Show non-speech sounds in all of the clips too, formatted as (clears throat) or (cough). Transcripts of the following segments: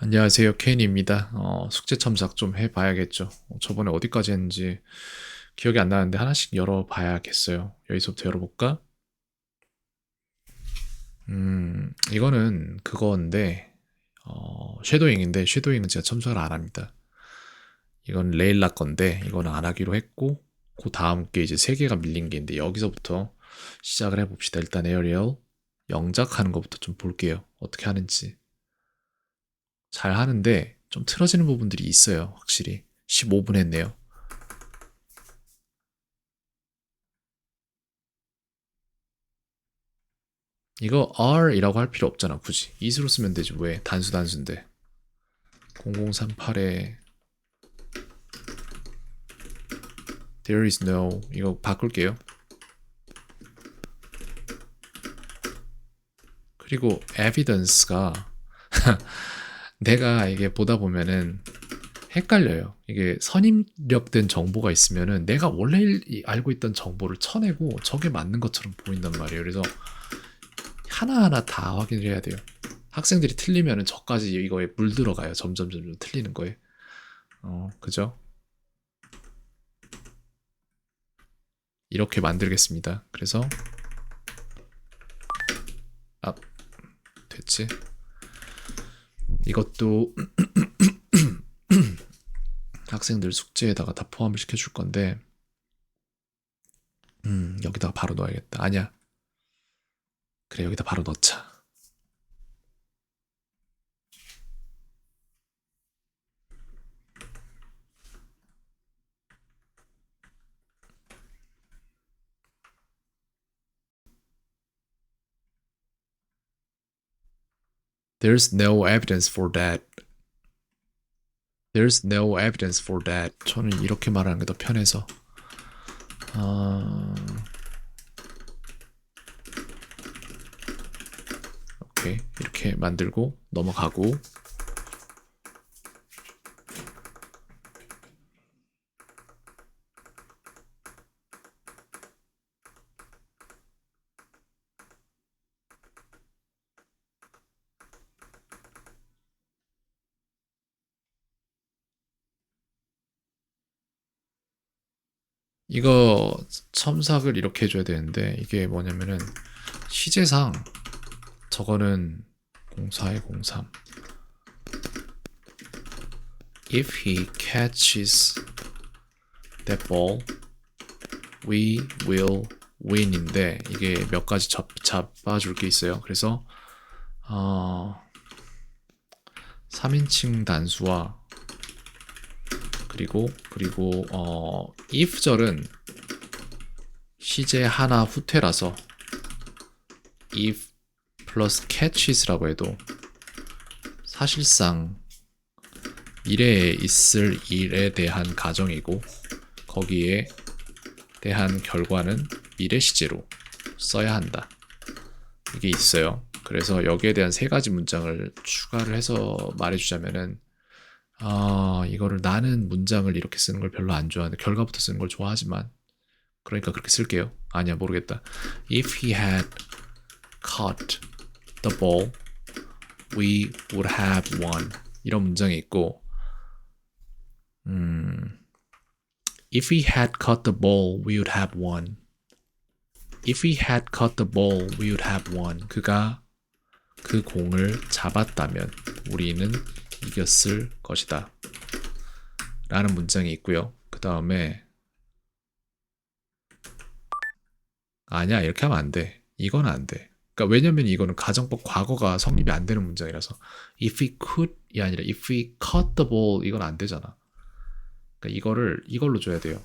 안녕하세요. 케인입니다. 어, 숙제 첨삭 좀 해봐야겠죠. 어, 저번에 어디까지 했는지 기억이 안 나는데 하나씩 열어봐야겠어요. 여기서부터 열어볼까? 음, 이거는 그건데, 어, 쉐도잉인데, 쉐도잉은 제가 첨삭을 안 합니다. 이건 레일라 건데, 이거는 안 하기로 했고, 그 다음 게 이제 세 개가 밀린 게 있는데, 여기서부터 시작을 해봅시다. 일단 에어리얼, 영작하는 것부터 좀 볼게요. 어떻게 하는지. 잘 하는데 좀 틀어지는 부분들이 있어요. 확실히. 15분 했네요. 이거 R이라고 할 필요 없잖아 굳이. 이수로 쓰면 되지 왜? 단수 단수인데. 0038에 There is no. 이거 바꿀게요. 그리고 evidence가 (laughs) 내가 이게 보다 보면은 헷갈려요. 이게 선입력된 정보가 있으면은 내가 원래 이- 알고 있던 정보를 쳐내고 저게 맞는 것처럼 보인단 말이에요. 그래서 하나하나 다 확인을 해야 돼요. 학생들이 틀리면은 저까지 이거에 물 들어가요. 점점 점점 틀리는 거에. 어, 그죠? 이렇게 만들겠습니다. 그래서 아, 됐지? 이것도 (clears throat) 학생들 숙제에다가 다 포함을 시켜줄 건데, 음, 여기다가 바로 넣어야겠다. 아니야. 그래, 여기다 바로 넣자. There's no evidence for that. There's no evidence for that. 저는 이렇게 말하는 게 더 편해서. 아... 오케이. 이렇게 만들고 넘어가고 이거 첨삭을 이렇게 해줘야 되는데 이게 뭐냐면은 시제상 저거는 04에 03 If he catches that ball we will win인데 이게 몇 가지 잡, 잡아줄 게 있어요. 그래서 어 3인칭 단수와 그리고 그리고 어 if절은 시제 하나 후퇴라서 if 플러스 catches라고 해도 사실상 미래에 있을 일에 대한 가정이고 거기에 대한 결과는 미래 시제로 써야 한다. 이게 있어요. 그래서 여기에 대한 세 가지 문장을 추가를 해서 말해주자면은 아, 이거를 나는 문장을 이렇게 쓰는 걸 별로 안 좋아하는데 결과부터 쓰는 걸 좋아하지만 그러니까 그렇게 쓸게요. 아니야 모르겠다. If he had caught the ball, we would have won. 이런 문장이 있고, 음, If he had caught the ball, we would have won. If he had caught the ball, we would have won. 그가 그 공을 잡았다면 우리는 이겼을 것이다. 라는 문장이 있고요. 그 다음에 아니야 이렇게 하면 안 돼. 이건 안 돼. 그러니까 왜냐면 이거는 가정법 과거가 성립이 안 되는 문장이라서 if he could이 아니라 if he caught the ball 이건 안 되잖아. 그러니까 이거를 이걸로 줘야 돼요.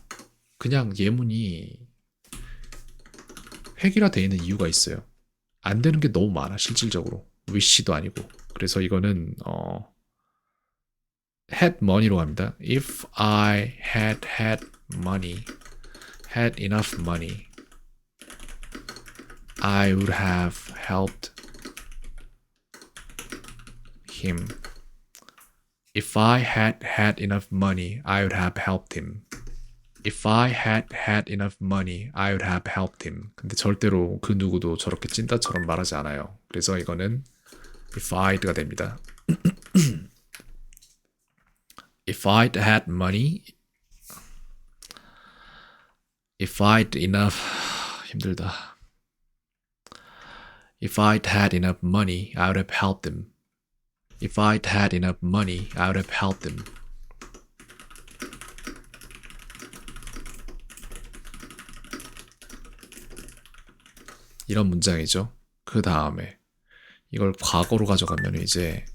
그냥 예문이 획일화되어 있는 이유가 있어요. 안 되는 게 너무 많아 실질적으로 wish도 아니고 그래서 이거는 어 had money로 갑니다. If I had had money, had enough money, I would have helped him. If I had had enough money, I would have helped him. If I had had enough money, I would have helped him. 근데 절대로 그 누구도 저렇게 찐따처럼 말하지 않아요. 그래서 이거는 if I'가 됩니다. If I'd had money, if I'd enough 힘들다. If I'd had enough money, I would have helped him. If I'd had enough money, I would have helped him. 이런 문장이죠. 그 다음에 이걸 과거로 가져가면 이제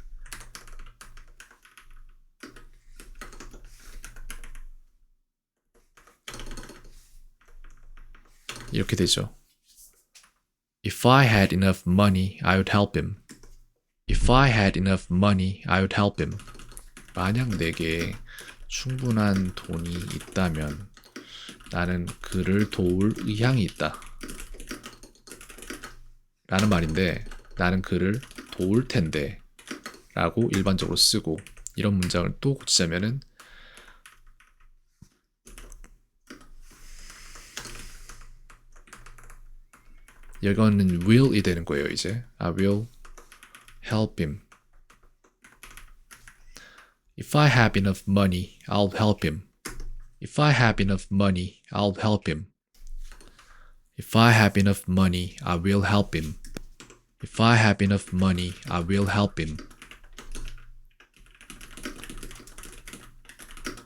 이렇게 되죠. If I had enough money, I would help him. If I had enough money, I would help him. 만약 내게 충분한 돈이 있다면 나는 그를 도울 의향이 있다. 라는 말인데 나는 그를 도울 텐데 라고 일반적으로 쓰고 이런 문장을 또 고치자면은 이거는 will이 되는 거예요 이제 I will help him If I have enough money, I'll help him. If I have enough money, I'll help him. If I have enough money, I will help him. If I have enough money, I will help him.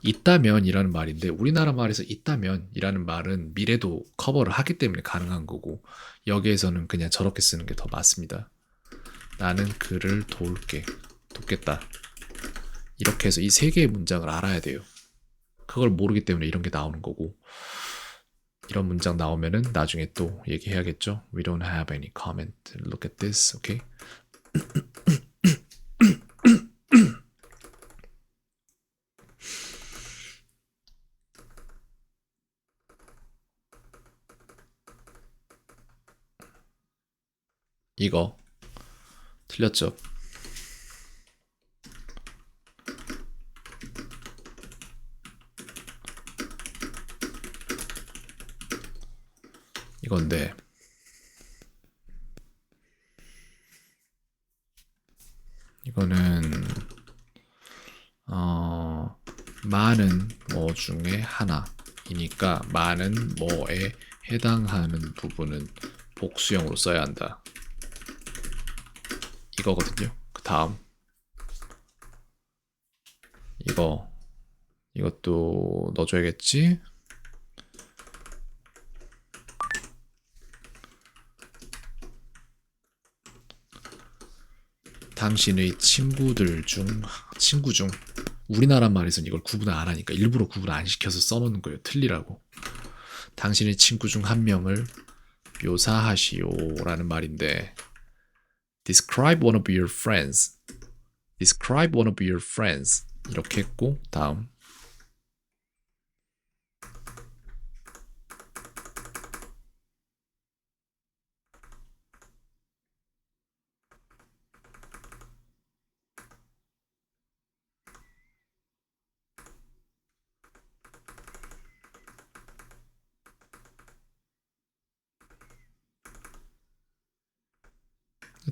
있다면 이라는 말인데 우리나라 말에서 있다면 이라는 말은 미래도 커버를 하기 때문에 가능한 거고 여기에서는 그냥 저렇게 쓰는 게 더 맞습니다. 나는 그를 도울게. 돕겠다. 이렇게 해서 이 세 개의 문장을 알아야 돼요. 그걸 모르기 때문에 이런 게 나오는 거고 이런 문장 나오면은 나중에 또 얘기해야겠죠. We don't have any comment. Look at this. Okay. 이거 틀렸죠? 이건데 이거는 어 많은 뭐 중에 하나이니까 많은 뭐에 해당하는 부분은 복수형으로 써야 한다. 이거거든요. 그 다음 이거 이것도 넣어줘야겠지? 당신의 친구들 중 친구 중 우리나라 말에서는 이걸 구분을 안 하니까 일부러 구분 안 시켜서 써놓는 거예요. 틀리라고. 당신의 친구 중 한 명을 묘사하시오라는 말인데 describe one of your friends. describe one of your friends. 이렇게 했고 다음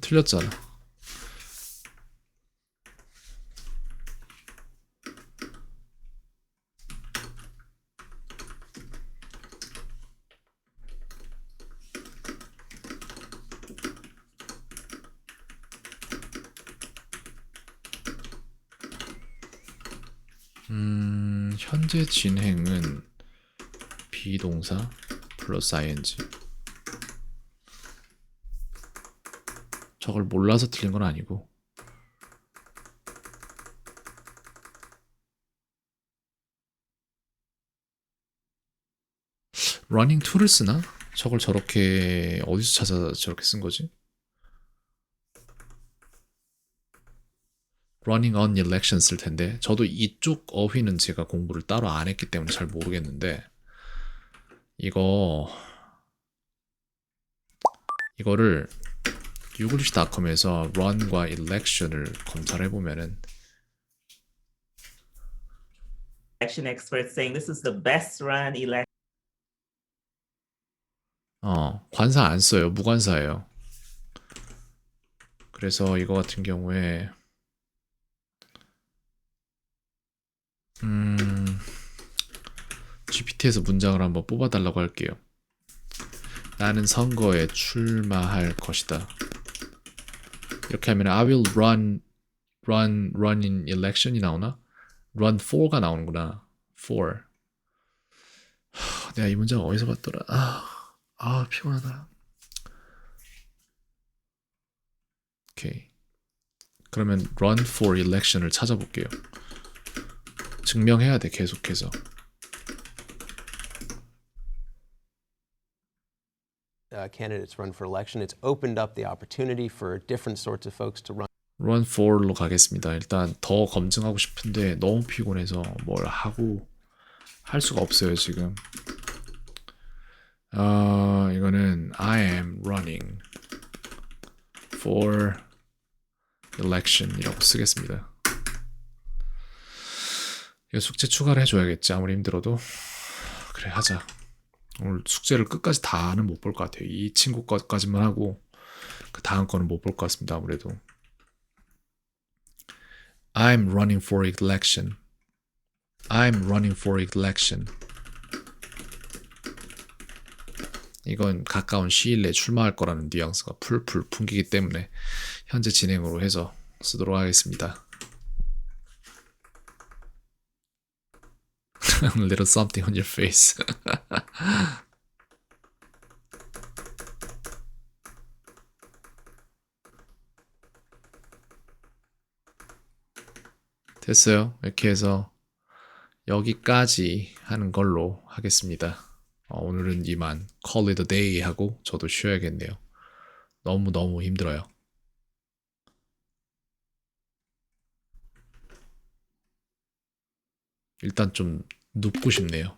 틀렸잖아. 음, 현재 진행은 비동사 플러스 ing. 저걸 몰라서 틀린 건 아니고. running to를 쓰나? 저걸 저렇게 어디서 찾아 저렇게 쓴 거지? running on election 쓸 텐데 저도 이쪽 어휘는 제가 공부를 따로 안 했기 때문에 잘 모르겠는데 이거 이거를 유글리시닷컴에서 run과 election을 검사를 해보면은 election experts saying this is the best run election 어 관사 안 써요 무관사예요. 그래서 이거 같은 경우에 음, GPT에서 문장을 한번 뽑아달라고 할게요. 나는 선거에 출마할 것이다. 이렇게 하면 I will run, run, run in election이 나오나? run for가 나오는구나. for. 하, (sighs) 내가 이 문장 어디서 봤더라? 아, 아 피곤하다. 오케이. 그러면 run for election을 찾아볼게요. 증명해야 돼 계속해서. Uh, candidates run for election. It's opened up the opportunity for different sorts of folks to run run for로 가겠습니다. 일단 더 검증하고 싶은데 너무 피곤해서 뭘 하고 할 수가 없어요 지금. 아 이거는 I am running for election이라고 쓰겠습니다. 숙제 추가를 해줘야겠지 아무리 힘들어도 그래 하자. 오늘 숙제를 끝까지 다는 못 볼 것 같아요. 이 친구 것까지만 하고 그 다음 거는 못 볼 것 같습니다 아무래도. I'm running for election. I'm running for election. 이건 가까운 시일 내에 출마할 거라는 뉘앙스가 풀풀 풍기기 때문에 현재 진행으로 해서 쓰도록 하겠습니다. (laughs) Little something on your face. (laughs) 됐어요. 이렇게 해서 여기까지 하는 걸로 하겠습니다. 어, 오늘은 이만 call it a day 하고 저도 쉬어야겠네요. 너무너무 힘들어요. 일단 좀 눕고 싶네요.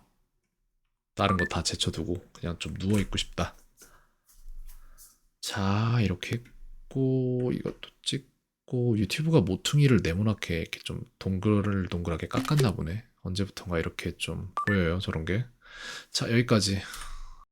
다른 거 다 제쳐두고 그냥 좀 누워 있고 싶다. 자, 이렇게 했고 이것도 찍 고 유튜브가 모퉁이를 네모나게 이렇게 좀 동글 동글하게 깎았나 보네. 언제부턴가 이렇게 좀 보여요, 저런 게. 자, 여기까지